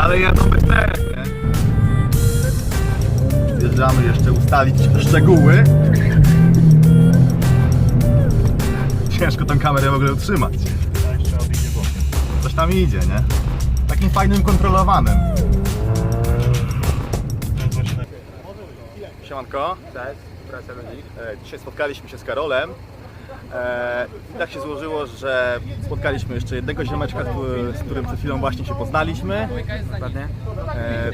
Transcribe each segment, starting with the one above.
Ale bez teraz, nie? Zjeżdżamy jeszcze ustalić szczegóły. Ciężko tą kamerę w ogóle utrzymać. Coś tam idzie, nie? Takim fajnym, kontrolowanym. Siemanko. Cześć. E, Dzisiaj spotkaliśmy się z Karolem. E, I tak się złożyło, że spotkaliśmy jeszcze jednego ziomeczka, który- z którym przed chwilą właśnie się poznaliśmy. Dokładnie. E,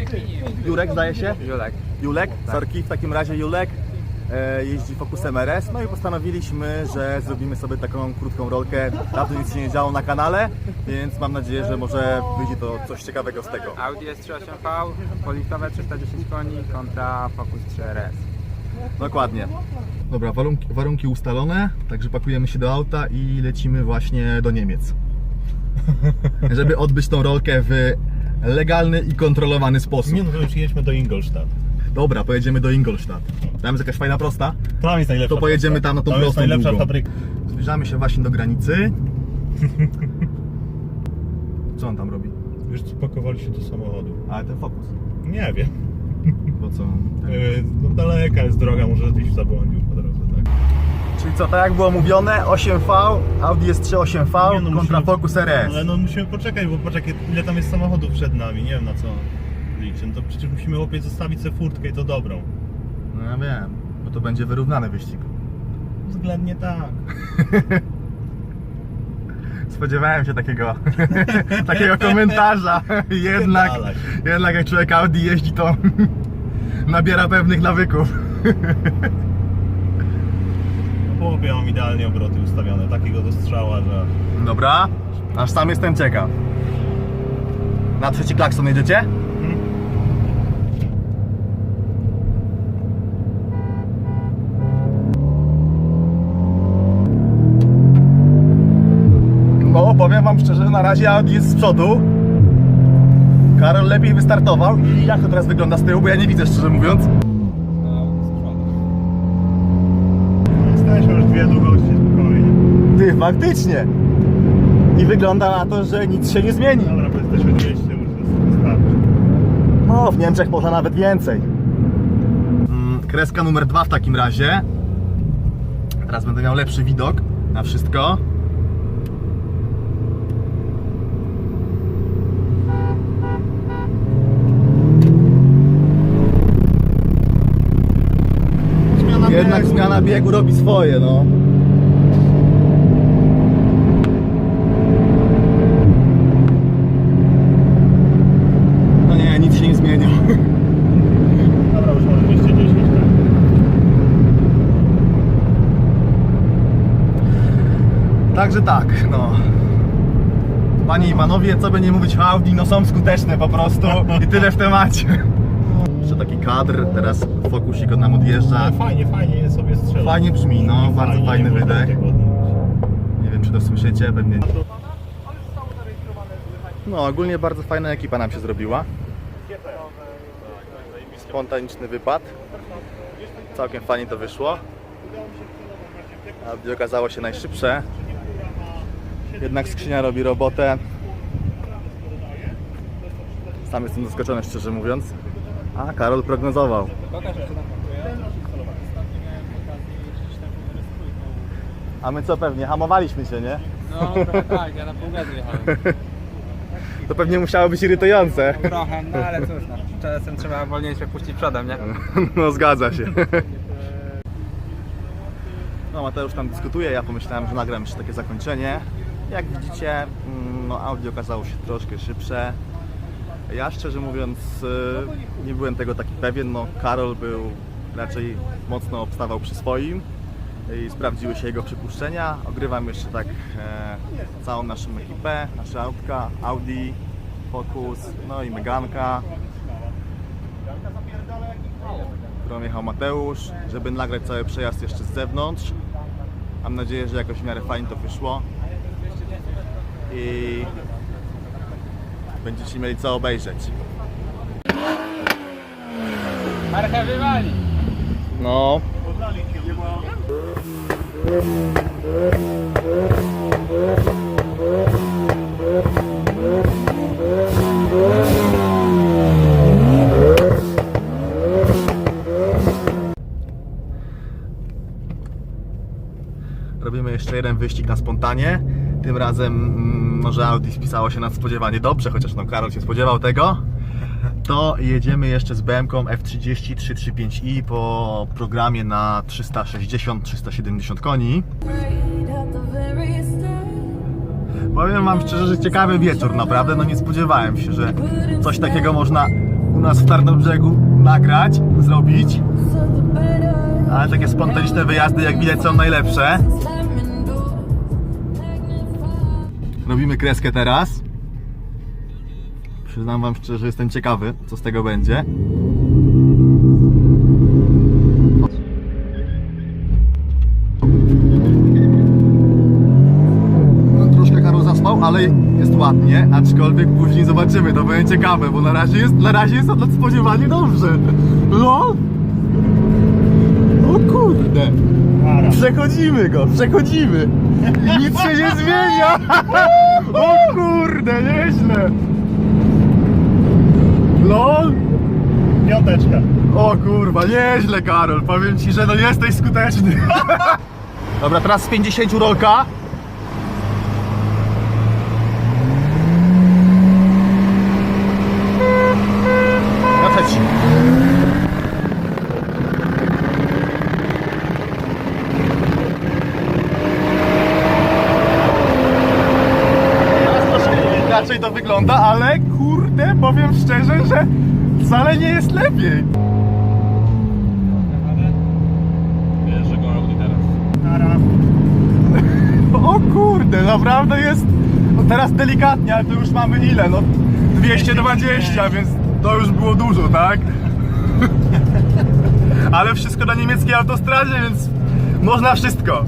Jurek zdaje się? Julek. Julek, sorki, w takim razie Julek e, jeździ Focusem RS, no i postanowiliśmy, że zrobimy sobie taką krótką rolkę. Dawno nic się nie działo na kanale, więc mam nadzieję, że może wyjdzie to coś ciekawego z tego. Audi S38V, poliftowe 310 koni kontra Focus 3RS. Dokładnie. Dobra, warunki, warunki ustalone, także pakujemy się do auta i lecimy właśnie do Niemiec. Żeby odbyć tą rolkę w legalny i kontrolowany sposób. Nie no, to już jedźmy do Ingolstadt. Dobra, pojedziemy do Ingolstadt. Tam jest jakaś fajna prosta. Tam jest najlepsza To pojedziemy prosta. tam na tą Tam jest prostą najlepsza długą. fabryka. Zbliżamy się właśnie do granicy. Co on tam robi? Już pakowali się do samochodu. Ale ten Focus. Nie wiem. Bo co? Yy, No daleka jest droga, może gdzieś zabłądził po drodze, tak? Czyli co, tak jak było mówione, 8V, Audi S3 8V Nie no, kontra musimy- Focus RS. Ale no musimy poczekać, bo poczekaj, ile tam jest samochodów przed nami, nie wiem na co liczę. No to przecież musimy opie zostawić sobie furtkę i to dobrą. No ja wiem, bo to będzie wyrównany wyścig. Względnie tak. Spodziewałem się takiego, takiego komentarza. jednak, jednak jak człowiek Audi jeździ, to nabiera pewnych nawyków. Połopie mam idealnie obroty ustawione, takiego do strzała, że... Dobra, aż sam jestem ciekaw. Na trzeci klakson jedziecie? Powiem wam szczerze, na razie Audi jest z przodu. Karol lepiej wystartował i jak to teraz wygląda z tyłu, bo ja nie widzę szczerze mówiąc. Jesteśmy już dwie długości spokojnie. Ty, faktycznie. I wygląda na to, że nic się nie zmieni. Dobra, bo jesteśmy 200, już wystarczy. No, w Niemczech można nawet więcej. Mm, Kreska numer dwa w takim razie. Teraz będę miał lepszy widok na wszystko. Jednak zmiana biegu robi swoje, no. No nie, nic się nie zmienia. Dobra, już mamy 210, tak? Także tak, no. Panie i panowie, co by nie mówić o Audi, no są skuteczne po prostu i tyle w temacie. Jeszcze taki kadr, teraz fokusik od nam odjeżdża. Ale fajnie, fajnie. Fajnie brzmi, no, bardzo nie fajny wydech. Nie wiem, czy to słyszycie, pewnie. No, ogólnie bardzo fajna ekipa nam się zrobiła. Spontaniczny wypad. Całkiem fajnie to wyszło. Audi okazało się najszybsze. Jednak skrzynia robi robotę. Sam jestem zaskoczony, szczerze mówiąc. A, Karol prognozował. A my co pewnie? Hamowaliśmy się, nie? No trochę tak, ja na pół gazu jechałem. To pewnie musiało być irytujące. Trochę, no ale cóż, no, czasem trzeba wolniejsze puścić przodem, nie? No zgadza się. No Mateusz tam dyskutuje, ja pomyślałem, że nagram jeszcze takie zakończenie. Jak widzicie, mm, no Audi okazało się troszkę szybsze. Ja szczerze mówiąc y, nie byłem tego taki pewien, no Karol był raczej mocno obstawał przy swoim i sprawdziły się jego przypuszczenia. Ogrywam jeszcze tak e, całą naszą ekipę, nasze autka, Audi, Focus, no i Meganka którą jechał Mateusz, żeby nagrać cały przejazd jeszcze z zewnątrz. Mam nadzieję, że jakoś w miarę fajnie to wyszło. I będziecie mieli co obejrzeć. Marchewy wali! No. Robimy jeszcze jeden wyścig na spontanie. Tym razem mm, może Audi spisało się nadspodziewanie dobrze, chociaż no Karol się spodziewał tego. To jedziemy jeszcze z BMW F30 335i po programie na 360-370 koni. Powiem wam szczerze, że ciekawy wieczór naprawdę, no nie spodziewałem się, że coś takiego można u nas w Tarnobrzegu nagrać, zrobić. Ale takie spontaniczne wyjazdy jak widać są najlepsze. Robimy kreskę teraz. Przyznam wam szczerze, że jestem ciekawy, co z tego będzie. Troszkę Karol zaspał, ale jest ładnie, aczkolwiek później zobaczymy, to będzie ciekawe, bo na razie jest, na razie jest nadspodziewanie dobrze. No! O kurde! Przechodzimy go, przechodzimy! Nic się nie zmienia! O kurde, nieźle! LOL! Piąteczka. O kurwa, nieźle Karol, powiem ci, że no jesteś skuteczny. Dobra, teraz z 50 rolka. Na trzeci. Teraz troszkę inaczej to wygląda, ale kurde, powiem szczerze, że wcale nie jest lepiej. Wiesz, go Audi teraz. O kurde, naprawdę jest. No teraz delikatnie, ale to już mamy ile? No 220, więc to już było dużo, tak? Ale wszystko na niemieckiej autostradzie, więc można wszystko.